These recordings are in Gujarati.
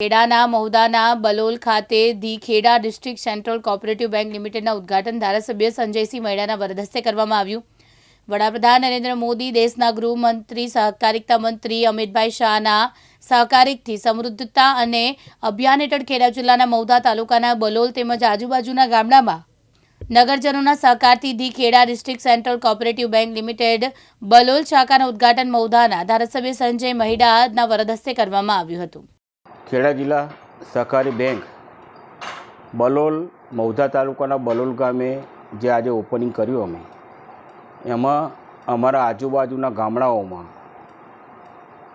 ખેડાના મહુદાના બલોલ ખાતે the Kheda district central cooperative bank લિમિટેડના ઉદ્ઘાટન ધારાસભ્ય સંજયસિંહ મૈડાના વરદસ્તે કરવામાં આવ્યું. વડાપ્રધાન નરેન્દ્ર મોદી, દેશના ગૃહમંત્રી, સહકારિતા મંત્રી અમિતભાઈ શાહના સહકારિકથી સમૃદ્ધતા અને અભિયાન હેઠળ ખેડા જિલ્લાના મહુધા તાલુકાના બલોલ તેમજ આજુબાજુના ગામડામાં નગરજનોના સહકારથી the Kheda district central cooperative bank limited Balol શાખાના ઉદ્ઘાટન મહુધાના ધારાસભ્ય સંજય મહિડાના વરદસ્તે કરવામાં આવ્યું હતું. ખેડા જિલ્લા સહકારી બેંક બલોલ મૌધા તાલુકાના બલોલ ગામે જે આજે ઓપનિંગ કર્યું અમે એમાં અમારા આજુબાજુના ગામડાઓમાં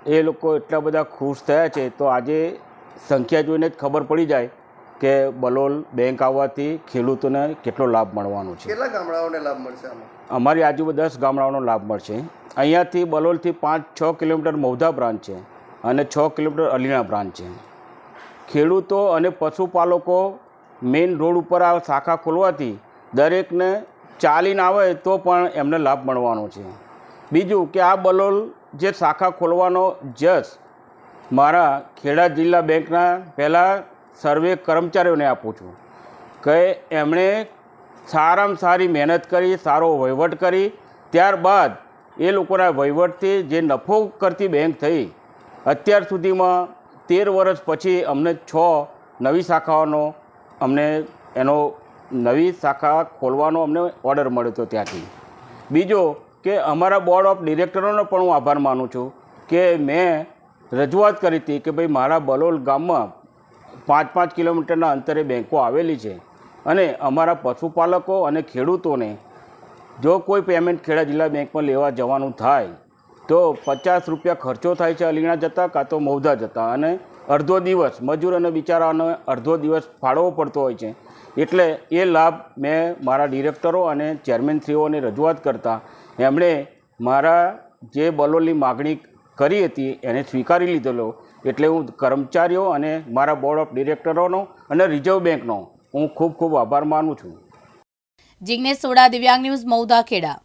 એ લોકો એટલા બધા ખુશ થયા છે. તો આજે સંખ્યા જોઈને જ ખબર પડી જાય કે બલોલ બેંક આવવાથી ખેડૂતોને કેટલો લાભ મળવાનો છે. કેટલા ગામડાઓને લાભ મળશે આમાં? અમારી આજુબાજુ દસ ગામડાઓનો લાભ મળશે. અહીંયાથી બલોલથી પાંચ છ કિલોમીટર મૌધા બ્રાન્ચ છે. અને છ કિલોમીટર અલીણા બ્રાન્ચ છે. ખેડૂતો અને પશુપાલકો મેઇન રોડ ઉપર આ શાખા ખોલવાથી દરેકને ચાલીને આવે તો પણ એમને લાભ મળવાનો છે. બીજું કે આ બલોલ જે શાખા ખોલવાનો જસ મારા ખેડા જિલ્લા બેંકના પહેલાં સર્વે કર્મચારીઓને આપું છું કે એમણે સારામાં સારી મહેનત કરી, સારો વહીવટ કરી, ત્યારબાદ એ લોકોના વહીવટથી જે નફો કરતી બેંક થઈ અત્યાર સુધીમાં તેર વર્ષ પછી અમને છ નવી શાખાઓનો અમને એનો નવી શાખા ખોલવાનો અમને ઓર્ડર મળ્યો હતો ત્યાંથી. બીજો કે અમારા બોર્ડ ઓફ ડિરેક્ટરોનો પણ હું આભાર માનું છું કે મેં રજૂઆત કરી હતી કે ભાઈ મારા બલોલ ગામમાં પાંચ પાંચ કિલોમીટરના અંતરે બેંકો આવેલી છે અને અમારા પશુપાલકો અને ખેડૂતોને જો કોઈ પેમેન્ટ ખેડા જિલ્લા બેંકમાં લેવા જવાનું થાય તો પચાસ રૂપિયા ખર્ચો થાય છે અલીણા જતાં કાં તો મૌધા જતાં અને અડધો દિવસ મજૂર અને બિચારાનો અડધો દિવસ ફાળવવો પડતો હોય છે. એટલે એ લાભ મેં મારા ડિરેક્ટરો અને ચેરમેનશ્રીઓને રજૂઆત કરતાં એમણે મારા જે બલોલની માગણી કરી હતી એને સ્વીકારી લીધેલો. એટલે હું કર્મચારીઓ અને મારા બોર્ડ ઓફ ડિરેક્ટરોનો અને રિઝર્વ બેંકનો હું ખૂબ ખૂબ આભાર માનું છું. જિગ્નેશ સોડા, દિવ્યાંગ ન્યૂઝ મૌદા ખેડા.